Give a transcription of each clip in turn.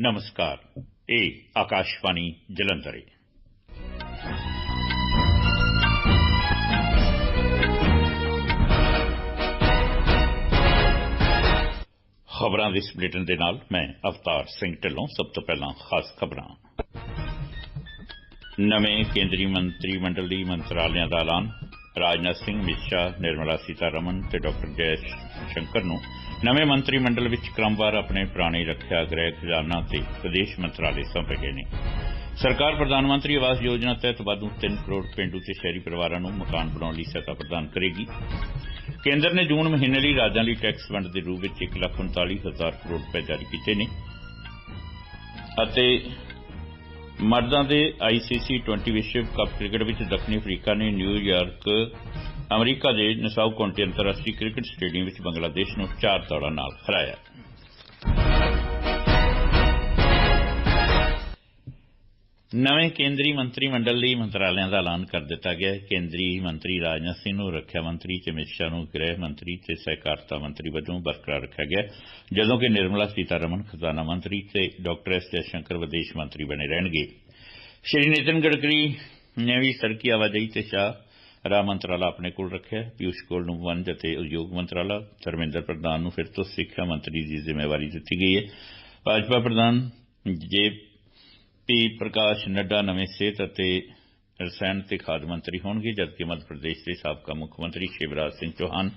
ਨਮਸਕਾਰ ਇਹ ਆਕਾਸ਼ਵਾਣੀ ਜਲੰਧਰ ਹੈ ਖਬਰਾਂ ਦੇ ਇਸ ਬੁਲੇਟਿਨ ਦੇ ਨਾਲ ਮੈਂ ਅਵਤਾਰ ਸਿੰਘ ਢਿੱਲੋਂ ਸਭ ਤੋਂ ਪਹਿਲਾਂ ਖਾਸ ਖਬਰਾਂ ਨਵੇਂ ਕੇਂਦਰੀ ਮੰਤਰੀ ਮੰਡਲ ਦੀ ਮੰਤਰਾਲਿਆਂ ਦਾ ਐਲਾਨ ਰਾਜਨਾਥ ਸਿੰਘ ਅਮਿਤ ਸ਼ਾਹ ਨਿਰਮਲਾ ਸੀਤਾਰਮਨ ਤੇ ਡਾਕਟਰ ਜੈ ਸ਼ੰਕਰ ਨੂੰ ਨਵੇਂ ਮੰਤਰੀ ਮੰਡਲ ਵਿੱਚ ਕ੍ਰਮਵਾਰ ਆਪਣੇ ਪੁਰਾਣੇ ਰੱਖਿਆ ਗ੍ਰਹਿ ਖਜ਼ਾਨਾ ਤੇ ਵਿਦੇਸ਼ ਮੰਤਰਾਲੇ ਸੌਂਪੇ ਗਏ ਨੇ। ਸਰਕਾਰ ਪ੍ਰਧਾਨ ਮੰਤਰੀ ਆਵਾਸ ਯੋਜਨਾ ਤਹਿਤ ਵਾਧੂ 3 ਕਰੋੜ ਪਿੰਡੂ ਤੇ ਸ਼ਹਿਰੀ ਪਰਿਵਾਰਾਂ ਨੂੰ ਮਕਾਨ ਬਣਾਉਣ ਲਈ ਸਹਾਇਤਾ ਪ੍ਰਦਾਨ ਕਰੇਗੀ। ਕੇਂਦਰ ਨੇ ਜੂਨ ਮਹੀਨੇ ਲਈ ਰਾਜਾਂ ਲਈ ਟੈਕਸ ਵੰਡ ਦੇ ਰੂਪ ਵਿੱਚ 1,39,000 ਕਰੋੜ ਰੁਪਏ ਜਾਰੀ ਕੀਤੇ ਨੇ ਅਤੇ ਮਰਦਾਂ ਦੇ ਆਈਸੀਸੀ 20 ਵਿਸ਼ਵ ਕੱਪ ਕ੍ਰਿਕਟ ਵਿੱਚ ਦੱਖਣੀ ਅਫਰੀਕਾ ਨੇ ਨਿਊਯਾਰਕ ਅਮਰੀਕਾ ਦੇ ਨਸਾਓ ਕਾਉਂਟੀ ਅੰਤਰਰਾਸ਼ਟਰੀ ਕ੍ਰਿਕਟ ਸਟੇਡੀਅਮ ਵਿੱਚ ਬੰਗਲਾਦੇਸ਼ ਨੂੰ 4 ਦੌੜਾਂ ਨਾਲ ਹਰਾਇਆ। ਨਵੇਂ ਕੇਂਦਰੀ ਮੰਤਰੀ ਮੰਡਲ ਲਈ ਮੰਤਰਾਲਿਆਂ ਦਾ ਐਲਾਨ ਕਰ ਦਿੱਤਾ ਗਿਆ ਹੈ। ਕੇਂਦਰੀ ਮੰਤਰੀ ਰਾਜਨਾਥ ਸਿੰਘ ਨੂੰ ਰੱਖਿਆ ਮੰਤਰੀ ਤੇ ਅਮਿਤ ਸ਼ਾਹ ਨੂੰ ਗ੍ਰਹਿ ਮੰਤਰੀ ਤੇ ਸਹਿਕਾਰਤਾ ਮੰਤਰੀ ਵਜੋਂ ਬਰਕਰਾਰ ਰੱਖਿਆ ਗਿਆ ਜਦੋਂ ਕਿ ਨਿਰਮਲਾ ਸੀਤਾਰਮਨ, ਖਜ਼ਾਨਾ ਮੰਤਰੀ ਤੇ ਡਾਕਟਰ ਐਸ ਜੈਸ਼ੰਕਰ ਵਿਦੇਸ਼ ਮੰਤਰੀ ਬਣੇ ਰਹਿਣਗੇ। ਸ਼੍ਰੀ ਨਿਤਿਨ ਗਡਕਰੀ ਨੇ ਵੀ ਸੜਕੀ ਆਵਾਜਾਈ ਤੇ ਸ਼ਾਹ ਰਾਹ ਮੰਤਰਾਲਾ ਆਪਣੇ ਕੋਲ ਰੱਖਿਆ ਪਿਊਸ਼ ਗੋਇਲ ਨੂੰ ਵਣਜ ਅਤੇ ਉਦਯੋਗ ਮੰਤਰਾਲਾ, ਧਰਮਿੰਦਰ ਪ੍ਰਧਾਨ ਨੂੰ ਫਿਰ ਤੋਂ ਸਿੱਖਿਆ ਮੰਤਰੀ ਦੀ ਜ਼ਿੰਮੇਵਾਰੀ ਦਿੱਤੀ ਗਈ ਹੈ। ਭਾਜਪਾ ਪ੍ਰਧਾਨ ਜੇ ਪੀ ਪ੍ਰਕਾਸ਼ ਨੱਡਾ ਨਵੇਂ ਸਿਹਤ ਅਤੇ ਰਸਾਇਣ ਤੇ ਖਾਦ ਮੰਤਰੀ ਹੋਣਗੇ, ਜਦਕਿ ਮੱਧ ਪ੍ਰਦੇਸ਼ ਦੇ ਸਾਬਕਾ ਮੁੱਖ ਮੰਤਰੀ ਸ਼ਿਵਰਾਜ ਸਿੰਘ ਚੌਹਾਨ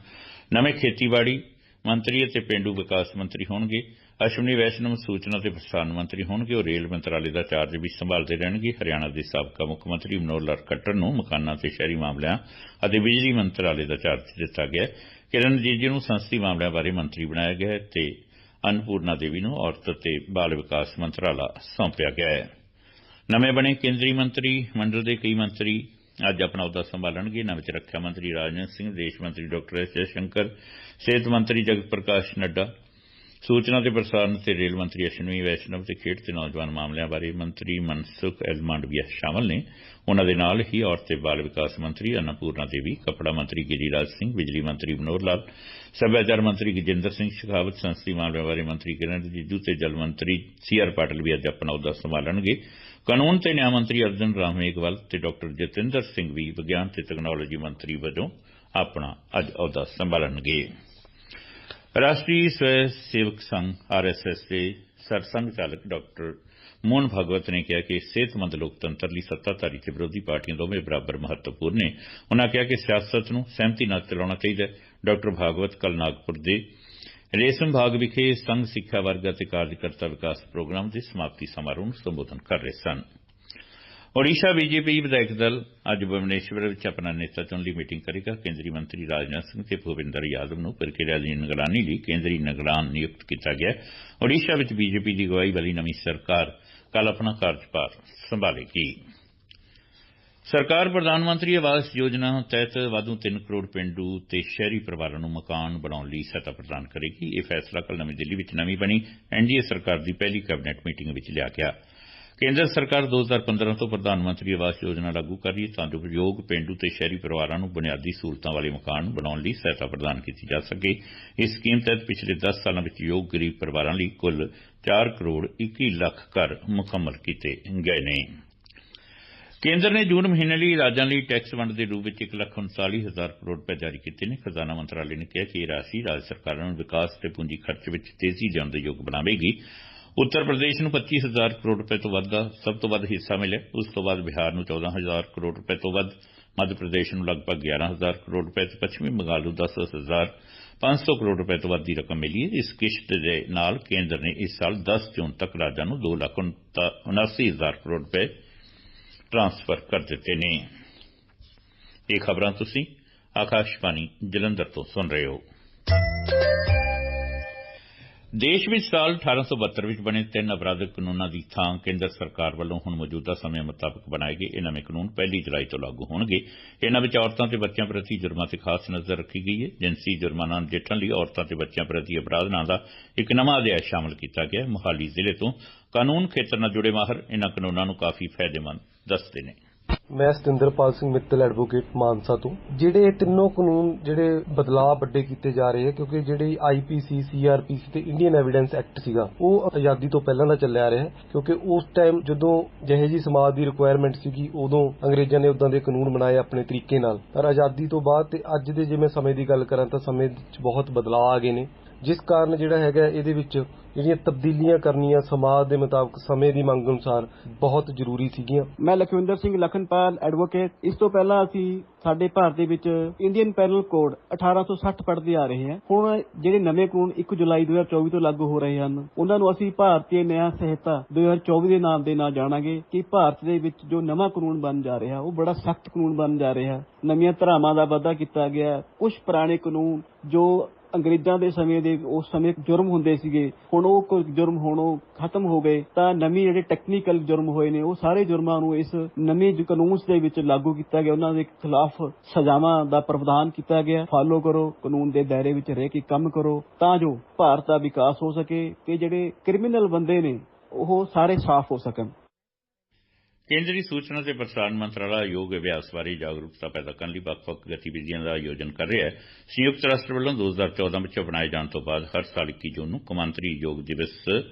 ਨਵੇਂ ਖੇਤੀਬਾੜੀ ਮੰਤਰੀ ਅਤੇ ਪਿੰਡੂ ਵਿਕਾਸ ਮੰਤਰੀ ਹੋਣਗੇ। ਅਸ਼ਵਨੀ ਵੈਸ਼ਨਵ ਸੂਚਨਾ ਤੇ ਪ੍ਰਸਾਰਣ ਮੰਤਰੀ ਹੋਣਗੇ। ਉਹ ਰੇਲ ਮੰਤਰਾਲੇ ਦਾ ਚਾਰਜ ਵੀ ਸੰਭਾਲਦੇ ਰਹਿਣਗੇ। ਹਰਿਆਣਾ ਦੇ ਸਾਬਕਾ ਮੁੱਖ ਮੰਤਰੀ ਮਨੋਹਰ ਲਾਲ ਖੱਟਰ ਨੂੰ ਮਕਾਨਾਂ ਤੇ ਸ਼ਹਿਰੀ ਮਾਮਲਿਆਂ ਅਤੇ ਬਿਜਲੀ ਮੰਤਰਾਲੇ ਦਾ ਚਾਰਜ ਦਿੱਤਾ ਗਿਆ ਹੈ। ਕਿਰਨ ਰਿਜੀਜੂ ਨੂੰ ਸੰਸਦੀ ਮਾਮਲਿਆਂ ਬਾਰੇ ਮੰਤਰੀ ਬਣਾਇਆ ਗਿਆ ਹੈ ਤੇ ਅਨਪੂਰਨਾ ਦੇਵੀ ਨੂੰ ਔਰਤ ਤੇ ਬਾਲ ਵਿਕਾਸ ਮੰਤਰਾਲਾ ਸੌਂਪਿਆ ਗਿਆ ਹੈ। ਨਵੇਂ ਬਣੇ ਕੇਂਦਰੀ ਮੰਤਰੀ, ਮੰਡਲ ਦੇ ਕਈ ਮੰਤਰੀ ਅੱਜ ਆਪਣਾ ਅਹੁਦਾ ਸੰਭਾਲਣਗੇ। ਇਹਨਾਂ ਵਿੱਚ ਰੱਖਿਆ ਮੰਤਰੀ ਰਾਜਨਾਥ ਸਿੰਘ, ਵਿਦੇਸ਼ ਮੰਤਰੀ ਡਾਕਟਰ ਐਸ ਜੈਸ਼ੰਕਰ ਸਿਹਤ ਮੰਤਰੀ ਜਗਤ ਪ੍ਰਕਾਸ਼ ਨੱਡਾ ਸੂਚਨਾ ਤੇ ਪ੍ਰਸਾਰਣ ਤੇ ਰੇਲ ਮੰਤਰੀ ਅਸ਼ਵਨੀ ਵੈਸ਼ਨਵ ਤੇ ਖੇਡ ਤੇ ਨੌਜਵਾਨ ਮਾਮਲਿਆਂ ਬਾਰੇ ਮੰਤਰੀ ਮਨਸੁਖ ਐਲਮਾਂਡਵੀਆ ਸ਼ਾਮਲ ਨੇ। ਉਹਨਾਂ ਦੇ ਨਾਲ ਹੀ ਔਰਤ ਤੇ ਬਾਲ ਵਿਕਾਸ ਮੰਤਰੀ ਅਨਪੂਰਨਾ ਦੇਵੀ, ਕਪੜਾ ਮੰਤਰੀ ਗਿਰੀਰਾਜ ਸਿੰਘ, ਬਿਜਲੀ ਮੰਤਰੀ ਮਨੋਹਰ ਲਾਲ, ਸੱਭਿਆਚਾਰ ਮੰਤਰੀ ਗਜਿੰਦਰ ਸਿੰਘ ਸ਼ਿਖਾਵਤ, ਸੰਸਦੀ ਮਾਮਲਿਆਂ ਬਾਰੇ ਮੰਤਰੀ ਕਿਰਨ ਰਿਜੀਜੂ ਤੇ ਜਲ ਮੰਤਰੀ ਸੀ ਆਰ ਪਾਟਲ ਵੀ ਅੱਜ ਆਪਣਾ ਅਹੁਦਾ ਸੰਭਾਲਣਗੇ। ਕਾਨੂੰਨ ਤੇ ਨਿਆਂ ਮੰਤਰੀ ਅਰਜਨ ਰਾਮ ਮੇਘਵਾਲ ਤੇ ਡਾਕਟਰ ਜਤਿੰਦਰ ਸਿੰਘ ਵੀ ਵਿਗਿਆਨ ਤੇ ਤਕਨਾਲੋਜੀ ਮੰਤਰੀ ਵਜੋਂ ਆਪਣਾ ਅੱਜ ਅਹੁਦਾ ਸੰਭਾਲਣਗੇ। ਰਾਸ਼ਟਰੀ ਸਵੈ ਸੇਵਕ ਸੰਘ ਆਰਐਸਐਸ ਦੇ ਸਰਸੰਘ ਚਾਲਕ ਡਾਕਟਰ ਮੋਹਨ ਭਗਵਤ ਨੇ ਕਿਹਾ ਕਿ ਸਿਹਤਮੰਦ ਲੋਕਤੰਤਰ ਲਈ ਸੱਤਾਧਾਰੀ ਤੇ ਵਿਰੋਧੀ ਪਾਰਟੀਆਂ ਦੋਵੇਂ ਬਰਾਬਰ ਮਹੱਤਵਪੂਰਨ ਨੇ। ਉਨ੍ਹਾਂ ਕਿਹਾ ਕਿ ਸਿਆਸਤ ਨੂੰ ਸਹਿਮਤੀ ਨਾਲ ਚਲਾਉਣਾ ਚਾਹੀਦਾ ਹੈ। ਡਾਕਟਰ ਭਾਗਵਤ ਕੱਲ ਨਾਗਪੁਰ ਦੇ ਰੇਸ਼ਮ ਬਾਗ ਵਿਖੇ ਸੰਘ ਸਿੱਖਿਆ ਵਰਗ ਅਤੇ ਕਾਰਜਕਰਤਾ ਵਿਕਾਸ ਪ੍ਰੋਗਰਾਮ ਦੇ ਸਮਾਪਤੀ ਸਮਾਰੋਹ ਨੂੰ ਸੰਬੋਧਨ ਕਰ ਰਹੇ ਸਨ। ਓਡੀਸ਼ਾ ਬੀਜੇਪੀ ਵਿਧਾਇਕ ਦਲ ਅੱਜ ਭੁਵਨੇਸ਼ਵਰ ਵਿੱਚ ਆਪਣਾ ਨੇਤਾ ਚੁਣ ਲਈ ਮੀਟਿੰਗ ਕਰੇਗਾ। ਕੇਂਦਰੀ ਮੰਤਰੀ ਰਾਜਨਾਥ ਸਿੰਘ ਤੇ ਭੁਪਿੰਦਰ ਯਾਦਵ ਨੂੰ ਪ੍ਰਕਿਰਿਆ ਦੀ ਨਿਗਰਾਨੀ ਲਈ ਕੇਂਦਰੀ ਨਿਗਰਾਨ ਨਿਯੁਕਤ ਕੀਤਾ ਗਿਆ। ਓਡੀਸ਼ਾ ਵਿੱਚ ਬੀਜੇਪੀ ਦੀ ਅਗਵਾਈ ਵਾਲੀ ਨਵੀਂ ਸਰਕਾਰ ਕੱਲ ਆਪਣਾ ਕਾਰਜਭਾਰ ਸੰਭਾਲੇਗੀ। ਸਰਕਾਰ ਪ੍ਰਧਾਨ ਮੰਤਰੀ ਆਵਾਸ ਯੋਜਨਾ ਤਹਿਤ ਵਾਧੂ 3 ਕਰੋੜ ਪਿੰਡੂ ਤੇ ਸ਼ਹਿਰੀ ਪਰਿਵਾਰਾਂ ਨੂੰ ਮਕਾਨ ਬਣਾਉਣ ਲਈ ਸਹਾਇਤਾ ਪ੍ਰਦਾਨ ਕਰੇਗੀ। ਇਹ ਫੈਸਲਾ ਕੱਲ ਨਵੀਂ ਦਿੱਲੀ ਵਿੱਚ ਨਵੀਂ ਬਣੀ। ਐਨਡੀਏ ਸਰਕਾਰ ਦੀ ਪਹਿਲੀ ਕੈਬਨਿਟ ਮੀਟਿੰਗ ਵਿੱਚ ਲਿਆ ਗਿਆ। ਕੇਂਦਰ ਸਰਕਾਰ 2015 ਤੋਂ ਪ੍ਰਧਾਨ ਮੰਤਰੀ ਆਵਾਸ ਯੋਜਨਾ ਲਾਗੂ ਕਰ ਰਹੀ ਹੈ ਤਾਂ ਜੋ ਯੋਗ ਪਿੰਡੂ ਤੇ ਸ਼ਹਿਰੀ ਪਰਿਵਾਰਾਂ ਨੂੰ ਬੁਨਿਆਦੀ ਸਹੂਲਤਾਂ ਵਾਲੇ ਮਕਾਨ ਬਣਾਉਣ ਲਈ ਸਹਾਇਤਾ ਪ੍ਰਦਾਨ ਕੀਤੀ ਜਾ ਸਕੇ। ਇਸ ਸਕੀਮ ਤਹਿਤ ਪਿਛਲੇ 10 ਸਾਲਾਂ ਵਿੱਚ ਯੋਗ ਗਰੀਬ ਪਰਿਵਾਰਾਂ ਲਈ ਕੁੱਲ 4 ਕਰੋੜ 21 ਲੱਖ ਘਰ ਮੁਕੰਮਲ ਕੀਤੇ ਗਏ ਨੇ। ਕੇਂਦਰ ਨੇ ਜੂਨ ਮਹੀਨੇ ਲਈ ਰਾਜਾਂ ਲਈ ਟੈਕਸ ਵੰਡ ਦੇ ਰੂਪ ਵਿੱਚ 1,39,000 ਕਰੋੜ ਰੁਪਏ ਜਾਰੀ ਕੀਤੇ ਨੇ। ਖਜ਼ਾਨਾ ਮੰਤਰਾਲੇ ਨੇ ਕਿਹਾ ਕਿ ਇਹ ਰਾਸ਼ੀ ਰਾਜ ਸਰਕਾਰਾਂ ਨੂੰ ਵਿਕਾਸ ਤੇ ਪੂੰਜੀ ਖਰਚ ਵਿੱਚ ਤੇਜ਼ੀ ਲਿਆਉਣ ਦੇ ਯੋਗ ਬਣਾਵੇਗੀ। ਉੱਤਰ ਪ੍ਰਦੇਸ਼ ਨੂੰ 25000 ਕਰੋੜ ਰੁਪਏ ਤੋਂ ਵੱਧ ਦਾ ਸਭ ਤੋਂ ਵੱਧ ਹਿੱਸਾ ਮਿਲਿਆ। ਉਸ ਤੋਂ ਬਾਅਦ ਬਿਹਾਰ ਨੂੰ 14000 ਕਰੋੜ ਰੁਪਏ ਤੋਂ ਵੱਧ, ਮੱਧ ਪ੍ਰਦੇਸ਼ ਨੂੰ ਲਗਭਗ 11000 ਕਰੋੜ ਰੁਪਏ ਤੇ ਪੱਛਮੀ ਬੰਗਾਲ ਨੂੰ 10000 500 ਕਰੋੜ ਰੁਪਏ ਤੋਂ ਵੱਧ ਦੀ ਰਕਮ ਮਿਲੀ ਹੈ। ਇਸ ਕਿਸ਼ਤ ਦੇ ਨਾਲ ਕੇਂਦਰ ਨੇ ਇਸ ਸਾਲ 10 ਜੂਨ ਤੱਕ ਰਾਜਾਂ ਨੂੰ 279000 ਕਰੋੜ ਰੁਪਏ ਟ੍ਰਾਂਸਫਰ ਕਰ ਦਿੱਤੇ ਨੇ। ਇਹ ਖਬਰਾਂ ਤੁਸੀਂ ਆਕਾਸ਼ਵਾਣੀ ਜਲੰਧਰ ਤੋਂ ਸੁਣ ਰਹੇ ਹੋ। ਦੇਸ਼ ਵਿੱਚ ਸਾਲ 1872 ਵਿੱਚ ਬਣੇ ਤਿੰਨ ਅਪਰਾਧਿਕ ਕਾਨੂੰਨਾਂ ਦੀ ਥਾਂ ਕੇਂਦਰ ਸਰਕਾਰ ਵੱਲੋਂ ਹੁਣ ਮੌਜੂਦਾ ਸਮੇਂ ਮੁਤਾਬਕ ਬਣਾਏ ਗਏ ਇਹ ਨਵੇਂ ਕਾਨੂੰਨ ਪਹਿਲੀ ਜੁਲਾਈ ਤੋਂ ਲਾਗੂ ਹੋਣਗੇ। ਇਹਨਾਂ ਵਿੱਚ ਔਰਤਾਂ ਤੇ ਬੱਚਿਆਂ ਪ੍ਰਤੀ ਜੁਰਮਾਂ ਤੇ ਖਾਸ ਨਜ਼ਰ ਰੱਖੀ ਗਈ ਹੈ। ਜਿੰਸੀ ਜੁਰਮਾਨਾ ਨਜਿੱਠਣ ਲਈ ਔਰਤਾਂ ਤੇ ਬੱਚਿਆਂ ਪ੍ਰਤੀ ਅਪਰਾਧ ਨਾਂ ਦਾ ਇੱਕ ਨਵਾਂ ਅਧਿਆਇ ਸ਼ਾਮਲ ਕੀਤਾ ਗਿਆ। ਹੈ ਮੋਹਾਲੀ ਜ਼ਿਲ੍ਹੇ ਤੋਂ ਕਾਨੂੰਨ ਖੇਤਰ ਨਾਲ ਜੁੜੇ ਮਾਹਰ ਇਹਨਾਂ ਕਾਨੂੰਨਾਂ ਨੂੰ ਕਾਫੀ ਫਾਇਦੇਮੰਦ ਦੱਸਦੇ ਨੇ। ਮੈਂ ਸਤਿੰਦਰਪਾਲ ਸਿੰਘ ਮਿੱਤਲ ਐਡਵੋਕੇਟ ਮਾਨਸਾ ਤੋਂ। ਜਿਹੜੇ ਇਹ ਤਿੰਨੋਂ ਕਾਨੂੰਨ ਜਿਹੜੇ ਬਦਲਾਅ ਵੱਡੇ ਕੀਤੇ ਜਾ ਰਹੇ ਹੈ ਕਿਉਂਕਿ ਜਿਹੜੀ ਆਈਪੀਸੀ ਸੀਆਰਪੀਸੀ ਤੇ ਇੰਡੀਅਨ ਐਵੀਡੈਂਸ ਐਕਟ ਸੀਗਾ, ਉਹ ਆਜ਼ਾਦੀ ਤੋਂ ਪਹਿਲਾਂ ਦਾ ਚੱਲਿਆ ਆ ਰਿਹਾ, ਕਿਉਂਕਿ ਉਸ ਟਾਈਮ ਜਦੋਂ ਜਿਹੇ ਜੀ ਸਮਾਜ ਦੀ ਰਿਕੁਆਇਰਮੈਂਟ ਸੀਗੀ, ਉਦੋਂ ਅੰਗਰੇਜ਼ਾਂ ਨੇ ਉਦਾਂ ਦੇ ਕਾਨੂੰਨ ਬਣਾਏ ਆਪਣੇ ਤਰੀਕੇ ਨਾਲ। ਪਰ ਆਜ਼ਾਦੀ ਤੋਂ ਬਾਅਦ ਤੇ ਅੱਜ ਦੇ ਜੇ ਮੈਂ ਸਮੇਂ ਦੀ ਗੱਲ ਕਰਾਂ ਤਾਂ ਸਮੇਂ 'ਚ ਬਹੁਤ ਬਦਲਾਅ ਆ ਗਏ ਨੇ। ਜਿਸ ਕਾਰਨ ਜਿਹੜਾ ਹੈਗਾ ਇਹਦੇ ਵਿੱਚ ਜਿਹੜੀਆਂ ਤਬਦੀਲੀਆਂ ਕਰਨੀਆਂ ਸਮਾਜ ਦੇ ਮੁਤਾਬਕ ਸਮੇਂ ਦੀ ਮੰਗ ਅਨੁਸਾਰ ਬਹੁਤ ਜ਼ਰੂਰੀ ਸੀਗੀਆਂ। ਮੈਂ ਲਖਵਿੰਦਰ ਸਿੰਘ ਲਖਨਪਾਲ ਐਡਵੋਕੇਟ ਇਸ ਤੋਂ ਪਹਿਲਾਂ ਅਸੀਂ ਸਾਡੇ ਭਾਰਤ ਦੇ ਵਿੱਚ ਇੰਡੀਅਨ ਪੈਨਲ ਕੋਡ 1860 ਪੜ੍ਹਦੇ ਆ ਰਹੇ ਹਾਂ। ਹੁਣ ਜਿਹੜੇ ਨਵੇਂ ਕਾਨੂੰਨ 1 ਜੁਲਾਈ 2024 ਤੋਂ ਲਾਗੂ ਹੋ ਰਹੇ ਹਨ, ਉਹਨਾਂ ਨੂੰ ਅਸੀਂ ਭਾਰਤੀ ਨਿਆਂ ਸੰਹਿਤਾ 2024 ਦੇ ਨਾਮ ਦੇ ਨਾਲ ਜਾਣਾਂਗੇ ਕਿ ਭਾਰਤ ਦੇ ਵਿੱਚ ਜੋ ਨਵਾਂ ਕਾਨੂੰਨ ਬਣ ਜਾ ਰਿਹਾ, ਉਹ ਬੜਾ ਸਖਤ ਕਾਨੂੰਨ ਬਣ ਜਾ ਰਿਹਾ। ਨਵੀਆਂ ਧਾਰਾਵਾਂ ਦਾ ਵਾਧਾ ਕੀਤਾ ਗਿਆ। ਕੁਝ ਪੁਰਾਣੇ ਕਾਨੂੰਨ ਜੋ ਅੰਗਰੇਜ਼ਾਂ ਦੇ ਸਮੇਂ ਦੇ, ਉਸ ਸਮੇਂ ਜੁਰਮ ਹੁੰਦੇ ਸੀਗੇ। ਹੁਣ ਉਹ ਕੋਈ ਜੁਰਮ ਹੁਣ ਉਹ ਖਤਮ ਹੋ ਗਏ, ਤਾਂ ਨਵੀਂ ਜਿਹੜੇ ਟੈਕਨੀਕਲ ਜੁਰਮ ਹੋਏ ਨੇ, ਉਹ ਸਾਰੇ ਜੁਰਮਾਂ ਨੂੰ ਇਸ ਨਵੇਂ ਕਾਨੂੰਨ ਦੇ ਵਿੱਚ ਲਾਗੂ ਕੀਤਾ ਗਿਆ। ਉਹਨਾਂ ਦੇ ਖਿਲਾਫ ਸਜ਼ਾਵਾਂ ਦਾ ਪ੍ਰਵਧਾਨ ਕੀਤਾ ਗਿਆ। ਫਾਲੋ ਕਰੋ, ਕਾਨੂੰਨ ਦੇ ਦਾਇਰੇ ਵਿੱਚ ਰਹਿ ਕੇ ਕੰਮ ਕਰੋ, ਤਾਂ ਜੋ ਭਾਰਤ ਦਾ ਵਿਕਾਸ ਹੋ ਸਕੇ ਤੇ ਜਿਹੜੇ ਕ੍ਰਿਮੀਨਲ ਬੰਦੇ ਨੇ, ਉਹ ਸਾਰੇ ਸਾਫ਼ ਹੋ ਸਕਣ। ਕੇਂਦਰੀ ਸੂਚਨਾ ਤੇ ਪ੍ਰਸਾਰਣ ਮੰਤਰਾਲਾ ਯੋਗ ਅਭਿਆਸ ਬਾਰੇ ਜਾਗਰੂਕਤਾ ਪੈਦਾ ਕਰਨ ਲਈ ਵੱਖ-ਵੱਖ ਗਤੀਵਿਧੀਆਂ ਦਾ ਆਯੋਜਨ ਕਰ ਰਿਹਾ ਹੈ। ਸੰਯੁਕਤ ਰਾਸ਼ਟਰ ਵੱਲੋਂ 2014 ਵਿੱਚ ਅਪਣਾਏ ਜਾਣ ਤੋਂ ਬਾਅਦ ਹਰ ਸਾਲ 21 ਜੂਨ ਨੂੰ ਕੌਮਾਂਤਰੀ ਯੋਗ ਦਿਵਸ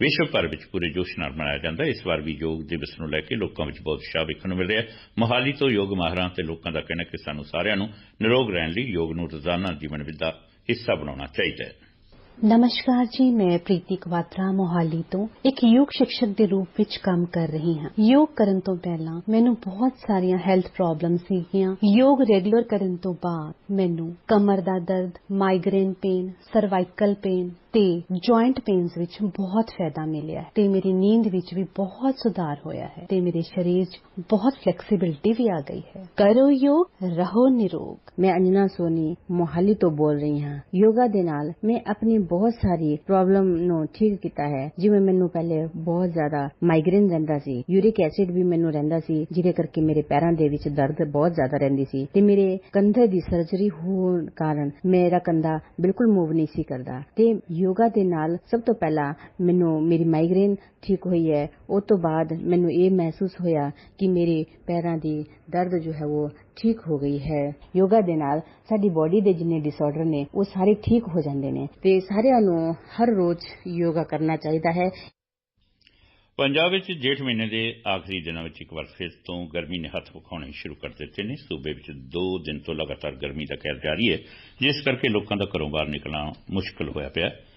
ਵਿਸ਼ਵ ਭਰ ਵਿੱਚ ਪੂਰੇ ਜੋਸ਼ ਨਾਲ ਮਨਾਇਆ ਜਾਂਦਾ ਇਸ ਵਾਰ ਵੀ ਯੋਗ ਦਿਵਸ ਨੂੰ ਲੈ ਕੇ ਲੋਕਾਂ ਵਿੱਚ ਬਹੁਤ ਉਤਸ਼ਾਹ ਵੇਖਣ ਨੂੰ ਮਿਲ ਰਿਹਾ ਹੈ। ਮੋਹਾਲੀ ਤੋਂ ਯੋਗ ਮਾਹਰਾਂ ਤੇ ਲੋਕਾਂ ਦਾ ਕਹਿਣਾ ਕਿ ਸਾਨੂੰ ਸਾਰਿਆਂ ਨੂੰ ਨਿਰੋਗ ਰਹਿਣ ਲਈ ਯੋਗ ਨੂੰ ਰੋਜ਼ਾਨਾ ਜੀਵਨ ਵਿੱਚ ਦਾ ਹਿੱਸਾ ਬਣਾਉਣਾ ਚਾਹੀਦਾ ਹੈ। ਨਮਸਕਾਰ ਜੀ, ਮੈਂ ਪ੍ਰੀਤੀ ਕਵਾਤਰਾ, ਮੋਹਾਲੀ ਤੋਂ ਇੱਕ ਯੋਗ ਸ਼ਿਕਸ਼ਕ ਦੇ ਰੂਪ ਵਿੱਚ ਕੰਮ ਕਰ ਰਹੀ ਹਾਂ। ਯੋਗ ਕਰਨ ਤੋਂ ਪਹਿਲਾਂ ਮੈਨੂੰ ਬਹੁਤ ਸਾਰੀਆਂ ਹੈਲਥ ਪ੍ਰੋਬਲਮ ਸੀਗੀਆਂ। ਯੋਗ ਰੈਗੂਲਰ ਕਰਨ ਤੋਂ ਬਾਅਦ ਮੈਨੂੰ ਕਮਰ ਦਾ ਦਰਦ ਮਾਈਗ੍ਰੇਨ ਪੇਨ ਸਰਵਾਈਕਲ ਪੇਨ ਤੇ ਜੁਆਇੰਟ ਪੇਨਸ ਵਿੱਚ ਬਹੁਤ ਫਾਇਦਾ ਮਿਲਿਆ ਤੇ ਮੇਰੀ ਨੀਂਦ ਵਿੱਚ ਵੀ ਬਹੁਤ ਸੁਧਾਰ ਹੋਇਆ ਹੈ ਤੇ ਮੇਰੇ ਸਰੀਰ 'ਚ ਬਹੁਤ ਫਲੈਕਸੀਬਿਲਟੀ ਵੀ ਆ ਗਈ ਹੈ। ਕਰੋ ਯੋਗ, ਰਹੋ ਨਿਰੋਗ। ਮੈਂ ਅੰਜਨਾ ਸੋਨੀ ਮੋਹਾਲੀ ਤੋਂ ਬੋਲ ਰਹੀ ਹਾਂ। ਯੋਗਾ ਦੇ ਨਾਲ ਮੈਂ ਆਪਣੀ ਬਹੁਤ ਸਾਰੀ ਪ੍ਰੋਬਲਮ ਨੂੰ ਠੀਕ ਕੀਤਾ ਹੈ। ਜਿਵੇਂ ਮੈਨੂੰ ਪਹਿਲੇ ਬਹੁਤ ਜ਼ਿਆਦਾ ਮਾਈਗ੍ਰੇਨ ਰਹਿੰਦਾ ਸੀ ਯੂਰਿਕ ਐਸਿਡ ਵੀ ਮੈਨੂੰ ਰਹਿੰਦਾ ਸੀ, ਜਿਹਦੇ ਕਰਕੇ ਮੇਰੇ ਪੈਰਾਂ ਦੇ ਵਿੱਚ ਦਰਦ ਬਹੁਤ ਜ਼ਿਆਦਾ ਰਹਿੰਦੀ ਸੀ ਤੇ ਮੇਰੇ ਕੰਧੇ ਦੀ ਸਰਜਰੀ ਹੋਣ ਕਾਰਨ ਮੇਰਾ ਕੰਧਾ ਬਿਲਕੁਲ ਮੂਵ ਨਹੀਂ ਸੀ ਕਰਦਾ। ਤੇ ਯੋਗਾ ਦੇ ਨਾਲ ਸਭ ਤੋਂ ਪਹਿਲਾਂ ਮੈਨੂੰ ਮੇਰੀ ਮਾਈਗ੍ਰੇਨ ਠੀਕ ਹੋਈ ਹੈ। ਉਸ ਤੋਂ ਬਾਅਦ ਮੈਨੂੰ ਇਹ ਮਹਿਸੂਸ ਹੋਇਆ ਕਿ ਮੇਰੇ ਪੈਰਾਂ ਦੀ ਦਰਦ ਜੋ ਹੈ ਉਹ ਠੀਕ ਹੋ ਗਈ ਹੈ। ਯੋਗਾ ਦੇ ਨਾਲ ਸਾਡੀ ਬਾਡੀ ਦੇ ਜਿੰਨੇ ਡਿਸਆਰਡਰ ਨੇ, ਉਹ ਸਾਰੇ ਠੀਕ ਹੋ ਜਾਂਦੇ ਨੇ ਤੇ ਸਾਰਿਆਂ ਨੂੰ ਹਰ ਰੋਜ਼ ਯੋਗਾ ਕਰਨਾ ਚਾਹੀਦਾ ਹੈ। ਪੰਜਾਬ ਵਿੱਚ ਜੇਠ ਮਹੀਨੇ ਦੇ ਆਖਰੀ ਦਿਨਾਂ ਵਿੱਚ ਇੱਕ ਵਾਰ ਫਿਰ ਤੋਂ ਗਰਮੀ ਨੇ ਹੱਥ ਵਿਖਾਉਣੇ ਸ਼ੁਰੂ ਕਰ ਦਿੱਤੇ ਨੇ। ਸੂਬੇ ਵਿੱਚ 2 ਦਿਨ ਤੋਂ ਲਗਾਤਾਰ ਗਰਮੀ ਦਾ ਕਹਿਰ ਜਾਰੀ ਹੈ, ਜਿਸ ਕਰਕੇ ਲੋਕਾਂ ਦਾ ਘਰੋਂ ਬਾਹਰ ਨਿਕਲਣਾ ਮੁਸ਼ਕਲ ਹੋਇਆ ਪਿਆ। ਹੈ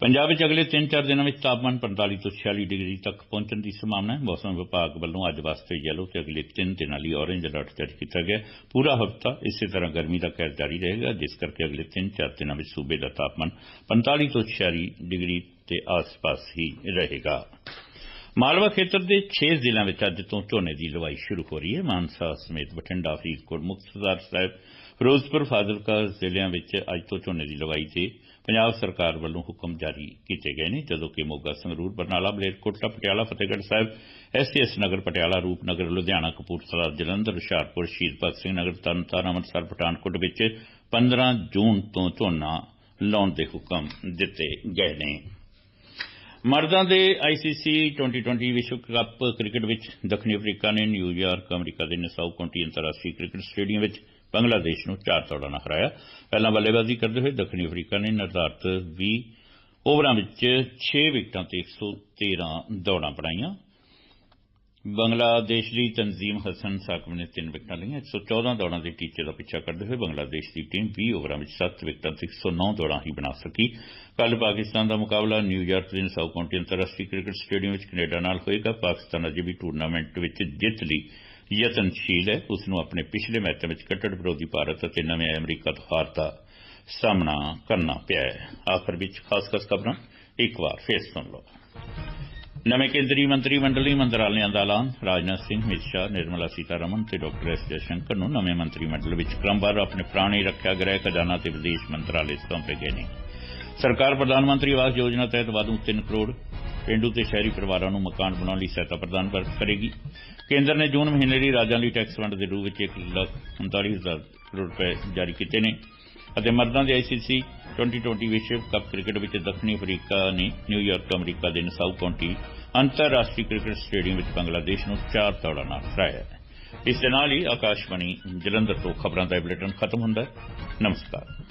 ਪੰਜਾਬ ਵਿੱਚ ਅਗਲੇ 3-4 ਦਿਨਾਂ ਵਿੱਚ ਤਾਪਮਾਨ 45 ਤੋਂ 46 ਡਿਗਰੀ ਤੱਕ ਪਹੁੰਚਣ ਦੀ ਸੰਭਾਵਨਾ ਹੈ। ਮੌਸਮ ਵਿਭਾਗ ਵੱਲੋਂ ਅੱਜ ਵਾਸਤੇ ਯੈਲੋ ਤੇ ਅਗਲੇ 3 ਦਿਨਾਂ ਲਈ ਔਰੇਂਜ ਅਲਰਟ ਜਾਰੀ ਕੀਤਾ ਗਿਆ। ਪੂਰਾ ਹਫ਼ਤਾ ਇਸੇ ਤਰ੍ਹਾਂ ਗਰਮੀ ਦਾ ਕਹਿਰ ਜਾਰੀ ਰਹੇਗਾ, ਜਿਸ ਕਰਕੇ ਅਗਲੇ 3-4 ਦਿਨਾਂ ਵਿੱਚ ਸੂਬੇ ਦਾ ਤਾਪਮਾਨ 45 ਤੋਂ 46 ਡਿਗਰੀ ਦੇ ਆਸ-ਪਾਸ ਹੀ ਰਹੇਗਾ। ਮਾਲਵਾ ਖੇਤਰ ਦੇ 6 ਜ਼ਿਲ੍ਹਿਆਂ ਵਿੱਚ ਅੱਜ ਤੋਂ ਝੋਨੇ ਦੀ ਲਵਾਈ ਸ਼ੁਰੂ ਹੋ ਰਹੀ ਹੈ। ਮਾਨਸਾ ਸਮੇਤ ਬਠਿੰਡਾ, ਫਰੀਦਕੋਟ, ਮੁਕਤਸਰ ਸਾਹਿਬ, ਫਿਰੋਜ਼ਪੁਰ, ਫਾਜ਼ਿਲਕਾ ਜ਼ਿਲ੍ਹਿਆਂ ਵਿੱਚ ਅੱਜ ਤੋਂ ਝੋਨੇ ਦੀ ਲਵਾਈ ਤੇ ਪੰਜਾਬ ਸਰਕਾਰ ਵੱਲੋਂ ਹੁਕਮ ਜਾਰੀ ਕੀਤੇ ਗਏ ਨੇ, ਜਦੋਂ ਕਿ ਮੋਗਾ, ਸੰਗਰੂਰ, ਬਰਨਾਲਾ, ਬਲੇਰਕੋਟਲਾ, ਪਟਿਆਲਾ, ਫਤਿਹਗੜ੍ਹ ਸਾਹਿਬ ਐਸਟੀਐਸ ਨਗਰ, ਪਟਿਆਲਾ, ਰੂਪਨਗਰ, ਲੁਧਿਆਣਾ, ਕਪੂਰਥਲਾ, ਜਲੰਧਰ, ਹੁਸ਼ਿਆਰਪੁਰ ਸ਼ਹੀਦ ਭਗਤ ਸਿੰਘ ਨਗਰ ਤਰਨਤਾਰਨ ਅੰਮ੍ਰਿਤਸਰ, ਪਠਾਨਕੋਟ ਵਿੱਚ 15 ਜੂਨ ਤੋਂ ਝੋਨਾ ਲਾਉਣ ਦੇ ਹੁਕਮ ਦਿੱਤੇ ਗਏ ਨੇ। ਮਰਦਾਂ ਦੇ ਆਈਸੀਸੀ 2020 ਵਿਸ਼ਵ ਕੱਪ ਕ੍ਰਿਕਟ ਵਿੱਚ ਦੱਖਣੀ ਅਫਰੀਕਾ ਨੇ ਨਿਊਯਾਰਕ ਅਮਰੀਕਾ ਦੇ ਨਸਾਊ ਕਾਉਂਟੀ ਅੰਤਰਰਾਸ਼ਟਰੀ ਕ੍ਰਿਕਟ ਸਟੇਡੀਅਮ ਵਿੱਚ ਬੰਗਲਾਦੇਸ਼ ਨੂੰ 4 ਦੌੜਾਂ ਨਾਲ ਹਰਾਇਆ। ਪਹਿਲਾਂ ਬੱਲੇਬਾਜ਼ੀ ਕਰਦੇ ਹੋਏ ਦੱਖਣੀ ਅਫਰੀਕਾ ਨੇ ਨਿਰਧਾਰਤ 20 ਓਵਰਾਂ ਵਿੱਚ 6 ਵਿਕਟਾਂ ਤੇ 113 ਦੌੜਾਂ ਬਣਾਈਆਂ। ਬੰਗਲਾਦੇਸ਼ ਦੀ ਤਨਜ਼ੀਮ ਹਸਨ ਸਾਕਮ ਨੇ 3 ਵਿਕਟਾਂ ਲਈਆਂ। 114 ਦੌੜਾਂ ਦੇ ਟੀਚੇ ਦਾ ਪਿੱਛਾ ਕਰਦੇ ਹੋਏ ਬੰਗਲਾਦੇਸ਼ ਦੀ ਟੀਮ 20 ਓਵਰਾਂ ਵਿੱਚ 7 ਵਿਕਟਾਂ ਤੇ 109 ਦੌੜਾਂ ਹੀ ਬਣਾ ਸਕੀ। ਕੱਲ ਪਾਕਿਸਤਾਨ ਦਾ ਮੁਕਾਬਲਾ ਨਿਊਯਾਰਕ ਦੇ ਨਸਾਊ ਕਾਉਂਟੀ ਅੰਤਰਰਾਸ਼ਟਰੀ ਕ੍ਰਿਕਟ ਸਟੇਡੀਅਮ ਵਿੱਚ ਕੈਨੇਡਾ ਨਾਲ ਹੋਏਗਾ। ਪਾਕਿਸਤਾਨ ਅਜੇ ਵੀ ਟੂਰਨਾਮੈਂਟ ਵਿੱਚ ਜਿੱਤ ਲਈ ਯਤਨਸ਼ੀਲ ਹੈ। ਉਸ ਨੂੰ ਆਪਣੇ ਪਿਛਲੇ ਮੈਚਾਂ ਵਿੱਚ ਕੱਟੜ ਵਿਰੋਧੀ ਭਾਰਤ ਅਤੇ ਨਵੇਂ ਅਮਰੀਕਾ ਤੋਂ ਹਾਰ ਦਾ ਸਾਹਮਣਾ ਕਰਨਾ ਪਿਆ ਹੈ। ਆਖਰ ਵਿੱਚ ਖਾਸ-ਖਾਸ ਖਬਰਾਂ ਇੱਕ ਵਾਰ ਫੇਰ ਸੁਣ ਲਓ। ਨਵੇਂ ਕੇਂਦਰੀ ਮੰਤਰੀ ਮੰਡਲੀ ਮੰਤਰਾਲਿਆਂ ਦਾ ਐਲਾਨ ਰਾਜਨਾਥ ਸਿੰਘ, ਅਮਿਤ ਸ਼ਾਹ, ਨਿਰਮਲਾ ਸੀਤਾਰਮਨ ਤੇ ਡਾਕਟਰ ਐਸ ਜਯਸ਼ੰਕਰ ਨੂੰ ਨਵੇਂ ਮੰਤਰੀ ਮੰਡਲ ਵਿੱਚ ਕ੍ਰਮਵਾਰ ਆਪਣੇ ਪੁਰਾਣੇ ਰੱਖਿਆ ਗ੍ਰਹਿ ਖਜ਼ਾਨਾ ਤੇ ਵਿਦੇਸ਼ ਮੰਤਰਾਲੇ ਸੌਂਪੇ ਗਏ ਨੇ। ਸਰਕਾਰ ਪ੍ਰਧਾਨ ਮੰਤਰੀ ਆਵਾਸ ਯੋਜਨਾ ਤਹਿਤ ਵਾਧੂ 3 ਕਰੋੜ ਪਿੰਡੂ ਤੇ ਸ਼ਹਿਰੀ ਪਰਿਵਾਰਾਂ ਨੂੰ ਮਕਾਨ ਬਣਾਉਣ ਲਈ ਸਹਾਇਤਾ ਪ੍ਰਦਾਨ ਕਰ- ਕਰੇਗੀ। ਕੇਂਦਰ ਨੇ ਜੂਨ ਮਹੀਨੇ ਲਈ ਰਾਜਾਂ ਲਈ ਟੈਕਸ ਫੰਡ ਦੇ ਰੂਪ ਵਿੱਚ 1 ਲੱਖ 39 ਹਜ਼ਾਰ ਕਰੋੜ ਰੁਪਏ ਜਾਰੀ ਕੀਤੇ ਨੇ ਅਤੇ ਮਰਦਾਂ ਦੇ ਆਈਸੀਸੀ 2020 ਵਿਸ਼ਵ ਕੱਪ ਕ੍ਰਿਕਟ ਵਿੱਚ ਦੱਖਣੀ ਅਫਰੀਕਾ ਨੇ ਨਿਊਯਾਰਕ ਅਮਰੀਕਾ ਦੇ ਨਸਾਊ ਕਾਉਂਟੀ ਅੰਤਰਰਾਸ਼ਟਰੀ ਕ੍ਰਿਕਟ ਸਟੇਡੀਅਮ ਵਿੱਚ ਬੰਗਲਾਦੇਸ਼ ਨੂੰ 4 ਦੌੜਾਂ ਨਾਲ ਹਰਾਇਆ ਇਸ ਦੇ ਨਾਲ ਹੀ ਆਕਾਸ਼ਵਾਣੀ ਜਲੰਧਰ ਤੋਂ ਖਬਰਾਂ ਦਾ ਬੁਲੇਟਿਨ ਖਤਮ ਹੁੰਦਾ ਹੈ। ਨਮਸਕਾਰ।